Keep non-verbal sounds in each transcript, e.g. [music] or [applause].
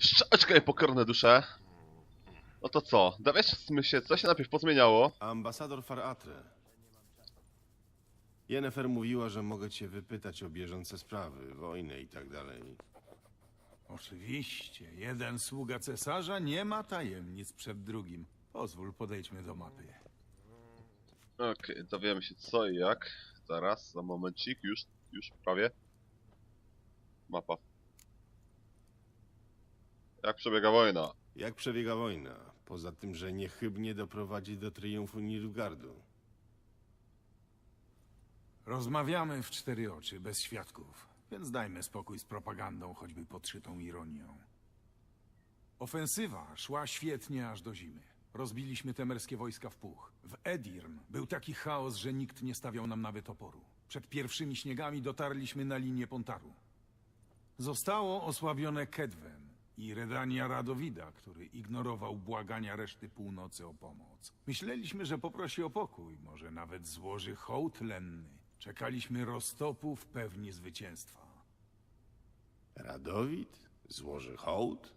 Szczaczkę, pokorne dusze. No to co? Dowiedzmy się, co się najpierw pozmieniało. Ambasador Faratre. Jennefer mówiła, że mogę cię wypytać o bieżące sprawy, wojnę i tak dalej. Oczywiście, jeden sługa cesarza nie ma tajemnic przed drugim. Pozwól, podejdźmy do mapy. Okej, dowiemy się co i jak. Zaraz, za momencik, już, już prawie. Mapa. Jak przebiega wojna? Jak przebiega wojna? Poza tym, że niechybnie doprowadzi do triumfu Nilfgaardu. Rozmawiamy w cztery oczy, bez świadków, więc dajmy spokój z propagandą, choćby podszytą ironią. Ofensywa szła świetnie aż do zimy. Rozbiliśmy temerskie wojska w puch. W Edirn był taki chaos, że nikt nie stawiał nam nawet oporu. Przed pierwszymi śniegami dotarliśmy na linię Pontaru. Zostało osłabione Kedwen i Redania Radowida, który ignorował błagania reszty północy o pomoc. Myśleliśmy, że poprosi o pokój, może nawet złoży hołd lenny. Czekaliśmy roztopów pewni zwycięstwa. Radowid? Złoży hołd?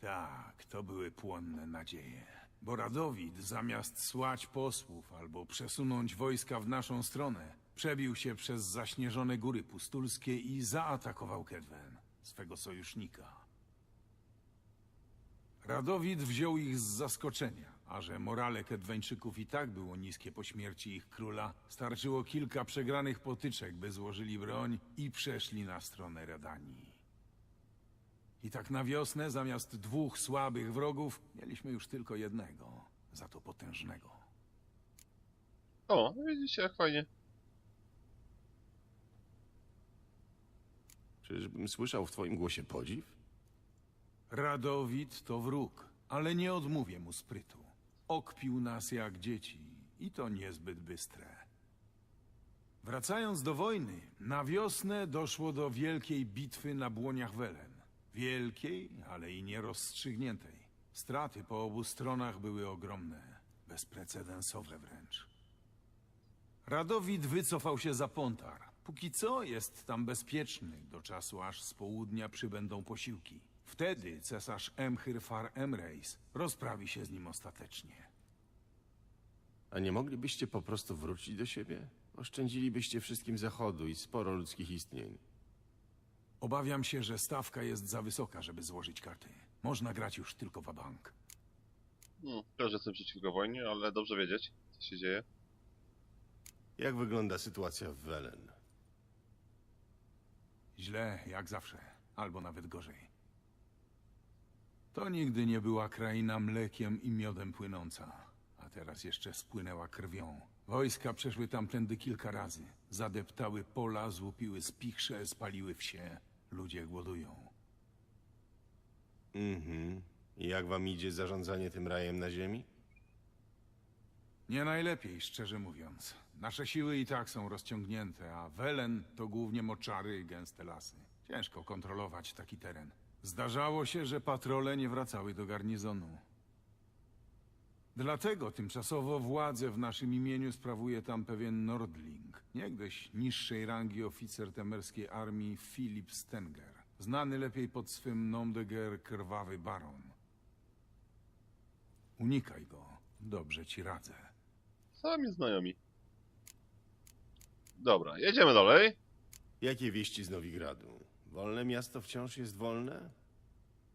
Tak, to były płonne nadzieje. Bo Radowid, zamiast słać posłów albo przesunąć wojska w naszą stronę, przebił się przez zaśnieżone góry pustulskie i zaatakował Kedwen, swego sojusznika. Radowid wziął ich z zaskoczenia, a że morale Kedweńczyków i tak było niskie po śmierci ich króla, starczyło kilka przegranych potyczek, by złożyli broń i przeszli na stronę Redanii. I tak na wiosnę, zamiast dwóch słabych wrogów, mieliśmy już tylko jednego, za to potężnego. O, widzicie jak fajnie. Czyżbym słyszał w twoim głosie podziw? Radowid to wróg, ale nie odmówię mu sprytu. Okpił nas jak dzieci i to niezbyt bystre. Wracając do wojny, na wiosnę doszło do wielkiej bitwy na błoniach Welen. Wielkiej, ale i nierozstrzygniętej. Straty po obu stronach były ogromne, bezprecedensowe wręcz. Radowid wycofał się za Pontar. Póki co jest tam bezpieczny, do czasu aż z południa przybędą posiłki. Wtedy cesarz Emhyr Far Emreis rozprawi się z nim ostatecznie. A nie moglibyście po prostu wrócić do siebie? Oszczędzilibyście wszystkim zachodu i sporo ludzkich istnień. Obawiam się, że stawka jest za wysoka, żeby złożyć karty. Można grać już tylko w bank. Hmm, też jestem przeciwko wojnie, ale dobrze wiedzieć, co się dzieje. Jak wygląda sytuacja w Welen? Źle, jak zawsze, albo nawet gorzej. To nigdy nie była kraina mlekiem i miodem płynąca, a teraz jeszcze spłynęła krwią. Wojska przeszły tamtędy kilka razy. Zadeptały pola, złupiły spichrze, spaliły wsie. Ludzie głodują. Mhm. I jak wam idzie zarządzanie tym rajem na ziemi? Nie najlepiej, szczerze mówiąc. Nasze siły i tak są rozciągnięte, a Welen to głównie moczary i gęste lasy. Ciężko kontrolować taki teren. Zdarzało się, że patrole nie wracały do garnizonu. Dlatego tymczasowo władzę w naszym imieniu sprawuje tam pewien Nordling, niegdyś niższej rangi oficer temerskiej armii Philip Stenger, znany lepiej pod swym nom de guerre Krwawy Baron. Unikaj go, dobrze ci radzę. Sami znajomi. Dobra, jedziemy dalej. Jakie wieści z Nowigradu? Wolne miasto wciąż jest wolne?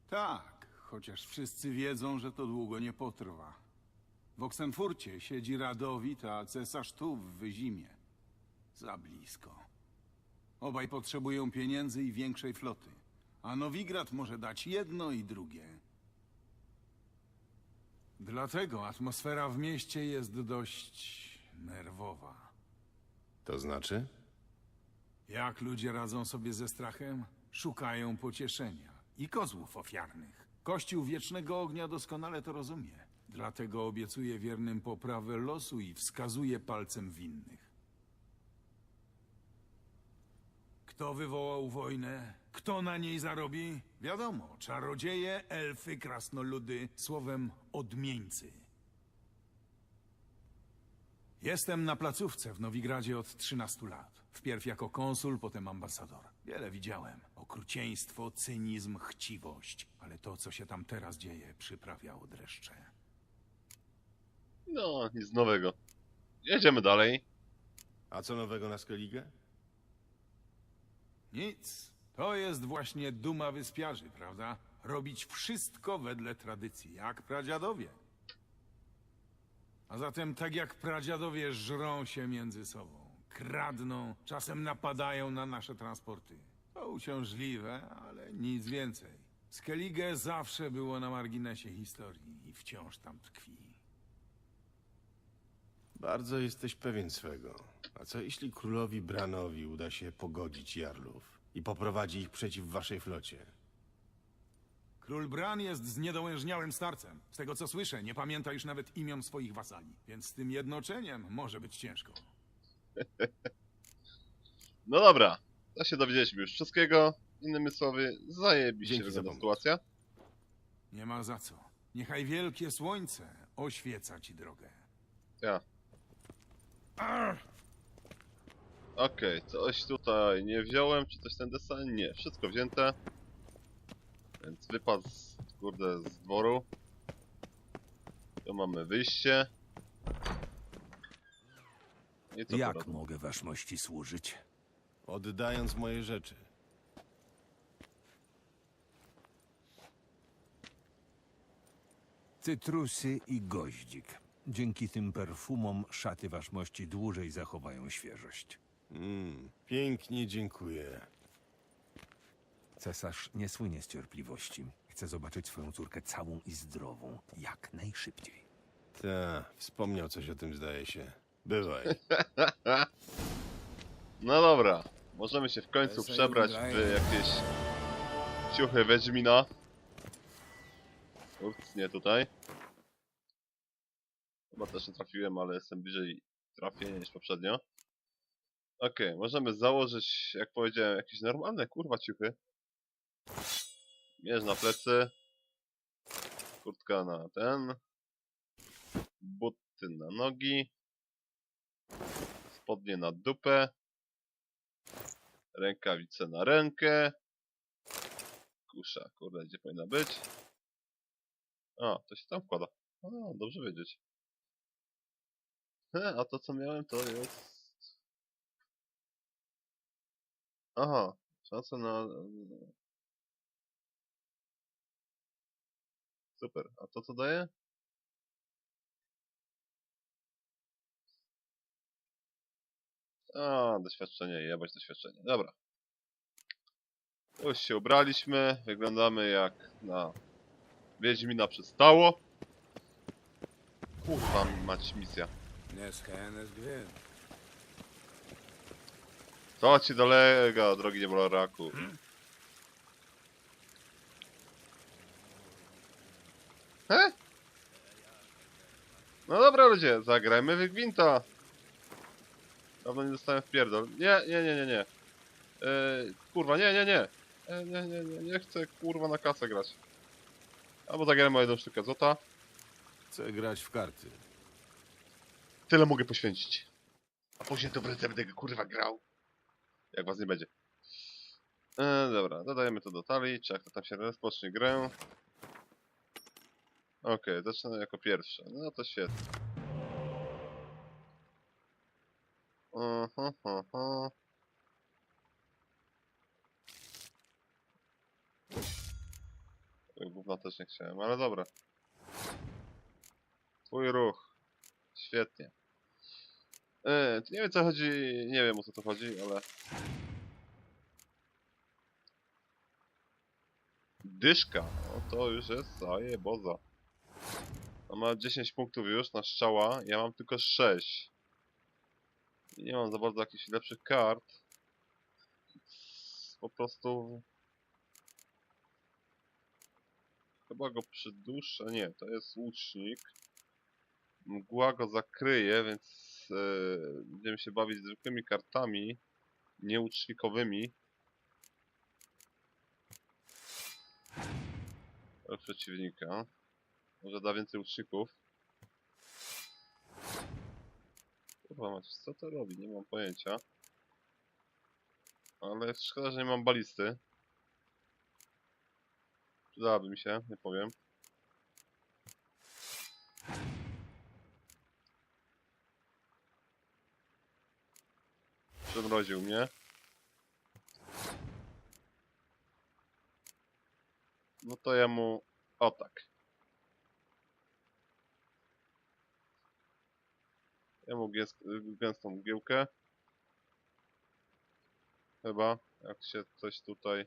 Tak, chociaż wszyscy wiedzą, że to długo nie potrwa. W Oksenfurcie siedzi Radowid, a cesarz tu w Wyzimie. Za blisko. Obaj potrzebują pieniędzy i większej floty. A Nowigrad może dać jedno i drugie. Dlatego atmosfera w mieście jest dość nerwowa. To znaczy? Jak ludzie radzą sobie ze strachem? Szukają pocieszenia i kozłów ofiarnych. Kościół Wiecznego Ognia doskonale to rozumie. Dlatego obiecuje wiernym poprawę losu i wskazuje palcem winnych. Kto wywołał wojnę? Kto na niej zarobi? Wiadomo, czarodzieje, elfy, krasnoludy, słowem odmieńcy. Jestem na placówce w Nowigradzie od 13 lat. Wpierw jako konsul, potem ambasador. Wiele widziałem. Okrucieństwo, cynizm, chciwość. Ale to, co się tam teraz dzieje, przyprawiało dreszcze. No, nic nowego. Jedziemy dalej. A co nowego na Skellige? Nic. To jest właśnie duma wyspiarzy, prawda? Robić wszystko wedle tradycji, jak pradziadowie. A zatem tak jak pradziadowie żrą się między sobą, kradną, czasem napadają na nasze transporty. To uciążliwe, ale nic więcej. Skellige zawsze było na marginesie historii i wciąż tam tkwi. Bardzo jesteś pewien swego. A co jeśli królowi Branowi uda się pogodzić Jarlów i poprowadzi ich przeciw waszej flocie? Król Bran jest zniedołężniałym starcem. Z tego co słyszę, nie pamięta już nawet imion swoich wasali. Więc z tym jednoczeniem może być ciężko. [laughs] No dobra. To się dowiedzieliśmy już wszystkiego. Innymi słowy, zajebiście Dzięki za wygląda pomoc. sytuacja. Nie ma za co. Niechaj wielkie słońce oświeca ci drogę. Ja. Okej, coś tutaj nie wziąłem, czy coś ten desen? Nie, wszystko wzięte. Więc wypad z, kurde, z dworu. Tu mamy wyjście. I co Jak teraz? mogę waszmości służyć? Oddając moje rzeczy. Cytrusy i goździk. Dzięki tym perfumom szaty waszmości dłużej zachowają świeżość. Mm, pięknie dziękuję. Cesarz nie słynie z cierpliwości. Chce zobaczyć swoją córkę całą i zdrową, jak najszybciej. Ta, wspomniał coś o tym, zdaje się. Bywaj. [laughs] No dobra, możemy się w końcu przebrać w jakieś ciuchy Wiedźmina. Ups, nie tutaj. Chyba też nie trafiłem, ale jestem bliżej trafienia niż poprzednio. Okej, możemy założyć, jak powiedziałem, jakieś normalne kurwa ciuchy. Mierz na plecy. Kurtka na ten. Buty na nogi. Spodnie na dupę. Rękawice na rękę. Kusza, kurde, gdzie powinna być? A, to się tam wkłada. A, dobrze wiedzieć. He, a to co miałem to jest... Aha, szansa na... Super, a to co daje? A, doświadczenie, jebać doświadczenie. Dobra. Już się ubraliśmy, wyglądamy jak na Wiedźmina przystało. Kurwa mać misja. Co ci dolega, drogi niebolaраku? He? No dobra ludzie, zagrajmy w Gwinta. Dawno nie dostałem w pierdol. Nie, nie, nie, nie, nie. Yy, kurwa, nie, nie, nie. Nie, nie, nie, nie, nie chcę kurwa na kasę grać. Albo zagrajmy o jedną sztukę złota. Chcę grać w karty. Tyle mogę poświęcić. A później to będę będę kurwa grał. Jak was nie będzie. E, dobra, dodajemy to do talii, czy jak to tam się rozpocznie grę. Okej, zacznę jako pierwsze. No to świetnie. Aha, aha. Tego Gówna też nie chciałem, ale dobra. Twój ruch. Świetnie. E, nie wiem co chodzi, nie wiem o co to chodzi, ale... Dyszka, no to już jest zajeboza. On ma 10 punktów już na strzała, ja mam tylko 6. I nie mam za bardzo jakichś lepszych kart. Po prostu... Chyba go przyduszę, nie, to jest łucznik. Mgła go zakryje, więc e, będziemy się bawić zwykłymi kartami, niełucznikowymi. Do przeciwnika. Może da więcej łuczników. Kurwa co to robi? Nie mam pojęcia. Ale szkoda, że nie mam balisty. Przydałaby mi się, nie powiem. Przemroził mnie. No to ja mu... O tak. Ja mu gęs gęstą mgiełkę. Chyba, jak się coś tutaj...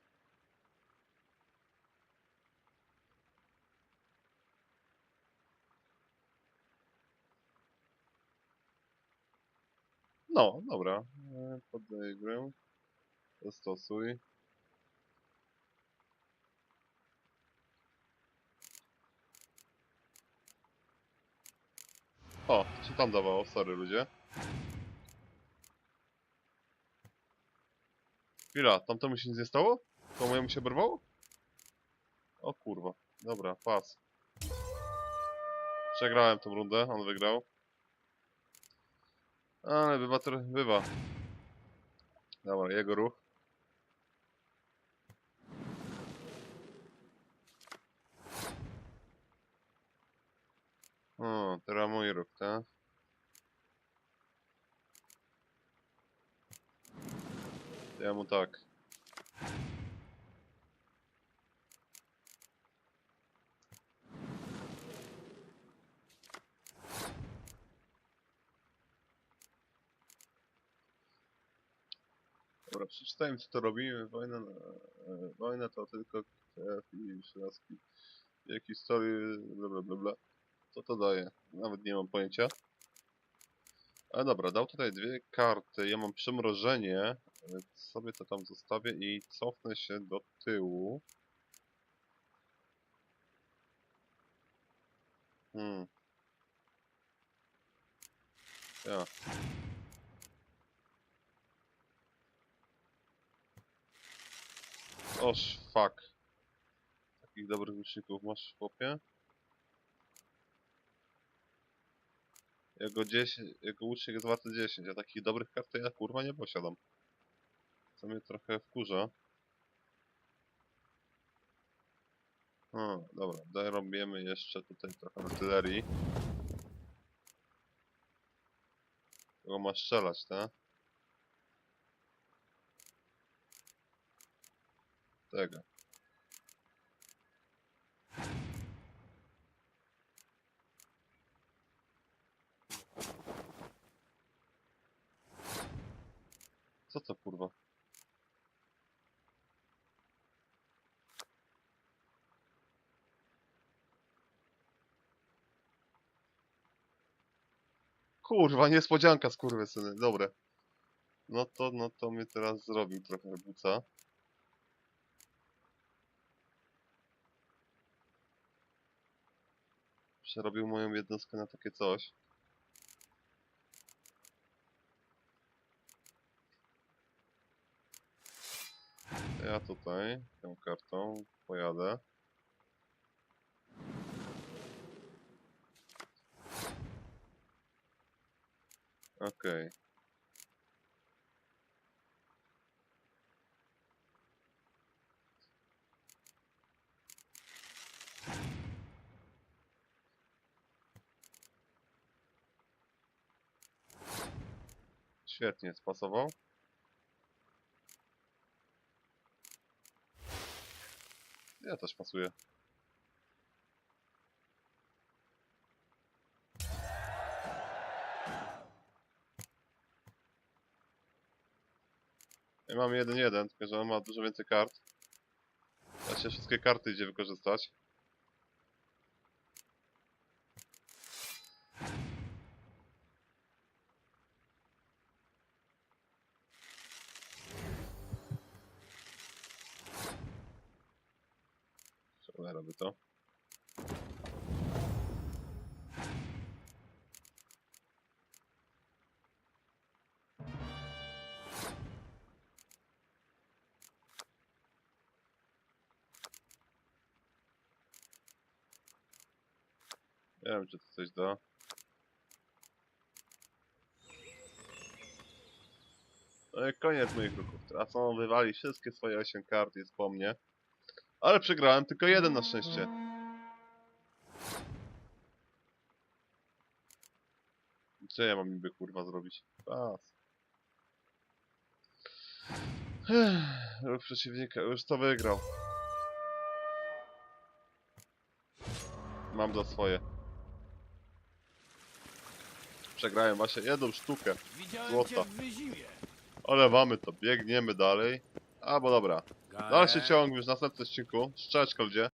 No, dobra. E, Poddaję grę. Zastosuj. O, co tam dawało? Sorry ludzie. Chwila, tamtemu się nic nie stało? To mojemu się berwało? O kurwa. Dobra, pas. Przegrałem tą rundę, on wygrał. Ale bywa, bywa. Dobra, jego ruch. O, teraz mój ruch, tak? Ja mu tak. Dobra, przeczytajmy co to robimy. Wojna, na- e, wojna to tylko krew i ślaski. Jak historii, bla bla bla bla. Co to daje? Nawet nie mam pojęcia. Ale dobra, dał tutaj dwie karty. Ja mam przymrożenie, więc sobie to tam zostawię i cofnę się do tyłu. Hmm. Ja. Oż, fuck. Takich dobrych łuczników masz w chłopie? Jego 10, jego łucznik jest warty 10, a takich dobrych kart to ja kurwa nie posiadam. Co mnie trochę wkurza. O, dobra, daj robimy jeszcze tutaj trochę artylerii. Tego ma strzelać, tak? Tego. Co to kurwa? Kurwa, niespodzianka skurwysyny, dobre. No to, no to mnie teraz zrobił trochę buca. Przerobił moją jednostkę na takie coś. Ja tutaj tą kartą pojadę. Okej. Świetnie, spasował. Ja też pasuję. Ja mam 1-1, tylko że on ma dużo więcej kart. Się wszystkie karty idzie wykorzystać. Nie wiem, czy to coś da. No i koniec moich ruchów. On wywali wszystkie swoje 8 kart, jest po mnie. Ale przegrałem tylko jeden na szczęście. Co ja mam niby kurwa zrobić? Pas. Ruch przeciwnika, już to wygrał. Mam za swoje. Przegrałem właśnie jedną sztukę. Złota. Ale mamy to, biegniemy dalej. Albo dobra. Dalszy ciąg już w następnym odcinku. Szczeczko ludzie.